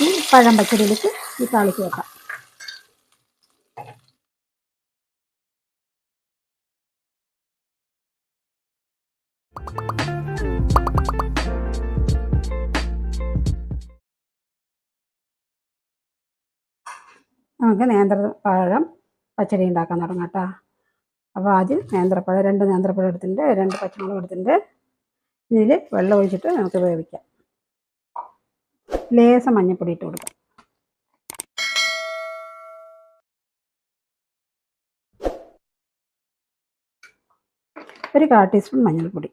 ഈ പഴം പച്ചടിയിലേക്ക് ഈ താളിച്ച് വെക്കാം. നമുക്ക് നേന്ത്രപ്പഴം പച്ചടി ഉണ്ടാക്കാൻ തുടങ്ങാം കേട്ടോ. അപ്പോൾ ആദ്യം നേന്ത്രപ്പഴം രണ്ട് നേന്ത്രപ്പഴം എടുത്തിട്ടുണ്ട് രണ്ട് പച്ചമുളക് എടുത്തിട്ടുണ്ട്. ഇതിൽ വെള്ളം ഒഴിച്ചിട്ട് നമുക്ക് വേവിക്കാം. ലേശം മഞ്ഞൾപ്പൊടി ഇട്ട് കൊടുക്കാം. ഒരു കാ ടീസ്പൂൺ മഞ്ഞൾപ്പൊടി.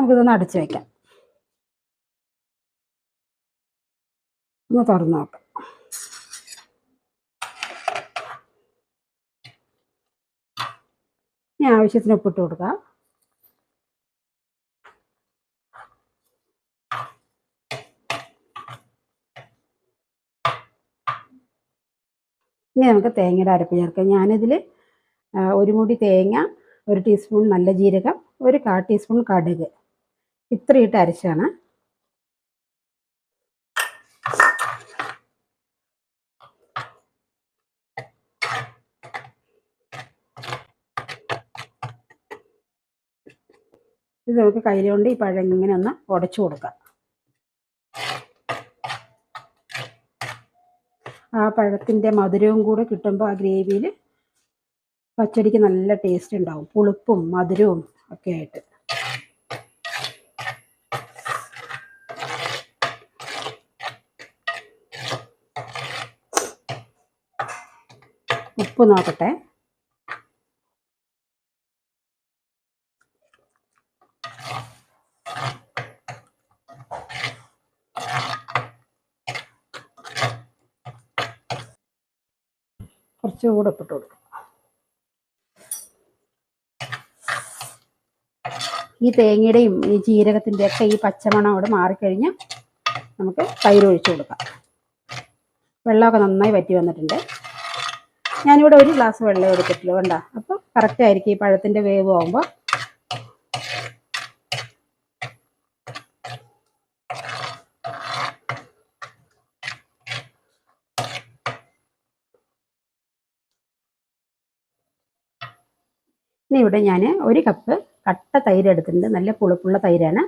നമുക്കിതൊന്ന് അടച്ചു വയ്ക്കാം ഒന്ന് തുറന്നു നോക്കാം. ഇനി ആവശ്യത്തിന് ഉപ്പിട്ട് കൊടുക്കാം. ഇനി നമുക്ക് തേങ്ങയുടെ അരപ്പ് ചേർക്കാം. ഞാനിതിൽ ഒരു മുടി തേങ്ങ ഒരു ടീസ്പൂൺ നല്ല ജീരകം ഒരു കാ ടീസ്പൂൺ കടുക്. ഇത്രയിട്ട് അരച്ചാണ്. ഇത് നമുക്ക് കയ്യിലുകൊണ്ട് ഈ പഴം ഇങ്ങനെ ഒന്ന് ഉടച്ചു കൊടുക്കാം. ആ പഴത്തിന്റെ മധുരവും കൂടെ കിട്ടുമ്പോൾ ആ ഗ്രേവിയിൽ പച്ചടിക്ക് നല്ല ടേസ്റ്റ് ഉണ്ടാവും. പുളിപ്പും മധുരവും ഒക്കെ ആയിട്ട്. ഉപ്പ് നോക്കട്ടെ. കുറച്ചുകൂടെ ഉപ്പിട്ട് കൊടുക്കും. ഈ തേങ്ങയുടെയും ഈ ജീരകത്തിന്റെ ഒക്കെ ഈ പച്ചമണം അവിടെ മാറിക്കഴിഞ്ഞ് നമുക്ക് തൈര് കൊടുക്കാം. വെള്ളമൊക്കെ നന്നായി വറ്റി വന്നിട്ടുണ്ട്. ഞാനിവിടെ ഒരു ഗ്ലാസ് വെള്ളം എടുത്തിട്ടുള്ളൂ വേണ്ട അപ്പോൾ കറക്റ്റ് ആയിരിക്കും ഈ പഴത്തിന്റെ വേവ് ആകുമ്പോൾ ഇനി ഇവിടെ ഞാൻ ഒരു കപ്പ് കട്ട തൈര് എടുത്തിട്ടുണ്ട് നല്ല പുളിപ്പുള്ള തൈരാണ്.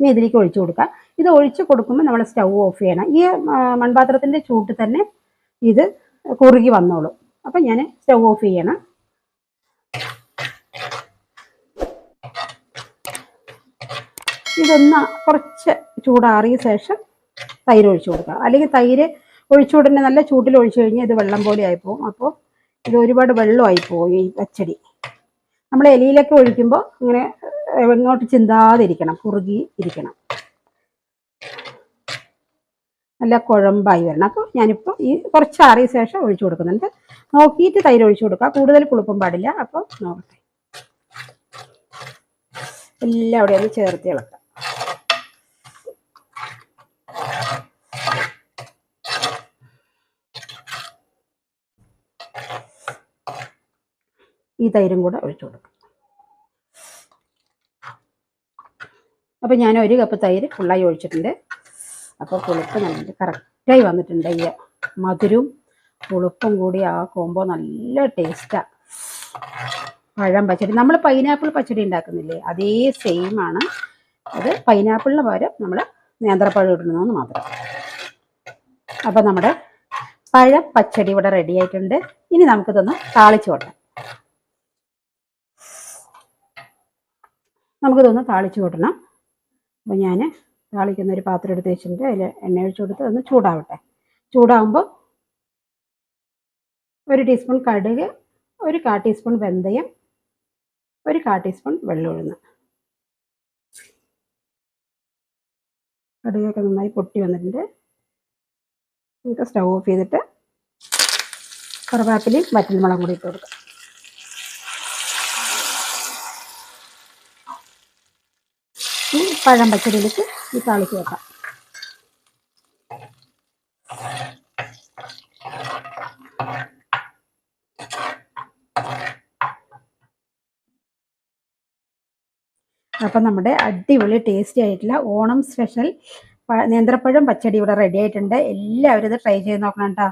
ഇനി ഇതിലേക്ക് ഒഴിച്ചു കൊടുക്കുക ഇത് ഒഴിച്ച് കൊടുക്കുമ്പോൾ നമ്മൾ സ്റ്റൗ ഓഫ് ചെയ്യണം. ഈ മൺപാത്രത്തിന്റെ ചൂട്ടിൽ തന്നെ ഇത് കുറുകി വന്നോളും. അപ്പം ഞാൻ സ്റ്റവ് ഓഫ് ചെയ്യണം. ഇതൊന്ന് കുറച്ച് ചൂടാറിയ ശേഷം തൈര് ഒഴിച്ചു കൊടുക്കുക അല്ലെങ്കിൽ തൈര് ഒഴിച്ചു ഉടനെ നല്ല ചൂട്ടിൽ ഒഴിച്ചു കഴിഞ്ഞാൽ ഇത് വെള്ളം പോലെ ആയിപ്പോവും. അപ്പോൾ ഇത് ഒരുപാട് വെള്ളമായി പോകും ഈ പച്ചടി. നമ്മൾ എലിയിലൊക്കെ ഒഴിക്കുമ്പോൾ ഇങ്ങനെ എങ്ങോട്ട് ചിന്താതിരിക്കണം കുറുകി ഇരിക്കണം. നല്ല കുഴമ്പായി വരണം. അപ്പോൾ ഞാനിപ്പോൾ ഈ കുറച്ച് ആറിയ ശേഷം ഒഴിച്ചു കൊടുക്കുന്നുണ്ട്. നോക്കിയിട്ട് തൈര് ഒഴിച്ചു കൊടുക്കുക. കൂടുതൽ പുളിപ്പും പാടില്ല. അപ്പോൾ നോക്കട്ടെ. എല്ലാം അവിടെ ഒന്ന് ചേർത്ത് ഇളക്കാം. ഈ തൈരും കൂടെ ഒഴിച്ചു കൊടുക്കും. അപ്പോൾ ഞാൻ ഒരു കപ്പ് തൈര് ഫുള്ളായി ഒഴിച്ചിട്ടുണ്ട്. അപ്പോൾ പുളിപ്പ് നല്ല കറക്റ്റായി വന്നിട്ടുണ്ട്. അയ്യ മധുരവും പുളിപ്പും കൂടി ആ കോമ്പോ നല്ല ടേസ്റ്റാ പഴം പച്ചടി. നമ്മൾ പൈനാപ്പിൾ പച്ചടി ഉണ്ടാക്കുന്നില്ലേ? അതേ സെയിം ആണ്. അത് പൈനാപ്പിളിന് പകരം നമ്മൾ നേന്ത്രപ്പഴം ഇടുന്നതെന്ന് മാത്രം. അപ്പോൾ നമ്മുടെ പഴം പച്ചടി ഇവിടെ റെഡി ആയിട്ടുണ്ട്. ഇനി നമുക്കിതൊന്ന് താളിച്ചു കൊട്ടാം. നമുക്കിതൊന്ന് താളിച്ചു കൂട്ടണം. അപ്പോൾ ഞാൻ താളിക്കുന്ന ഒരു പാത്രം എടുത്ത് വെച്ചിട്ടുണ്ട്. അതിൽ എണ്ണ ഒഴിച്ച് കൊടുത്ത് ഒന്ന് ചൂടാവട്ടെ. ചൂടാകുമ്പോൾ ഒരു ടീസ്പൂൺ കടുക് ഒരു കാ ടീസ്പൂൺ വെന്തയം ഒരു കാ ടീസ്പൂൺ വെള്ളം കടുകൊക്കെ നന്നായി പൊട്ടി വന്നിട്ടുണ്ട്. നമുക്ക് സ്റ്റൗ ഓഫ് ചെയ്തിട്ട് കറുവാപ്പിലയും വറ്റൽമുളകും കൂടി ഇട്ട് കൊടുക്കാം. പഴം പച്ചടിയിലേക്ക് ഈ താളിച്ച് വെക്കാം. അപ്പം നമ്മുടെ അടിപൊളി ടേസ്റ്റി ആയിട്ടുള്ള ഓണം സ്പെഷ്യൽ നേന്ത്രപ്പഴം പച്ചടി ഇവിടെ റെഡി ആയിട്ടുണ്ട്. എല്ലാവരും ഇത് ട്രൈ ചെയ്ത് നോക്കണം കേട്ടോ.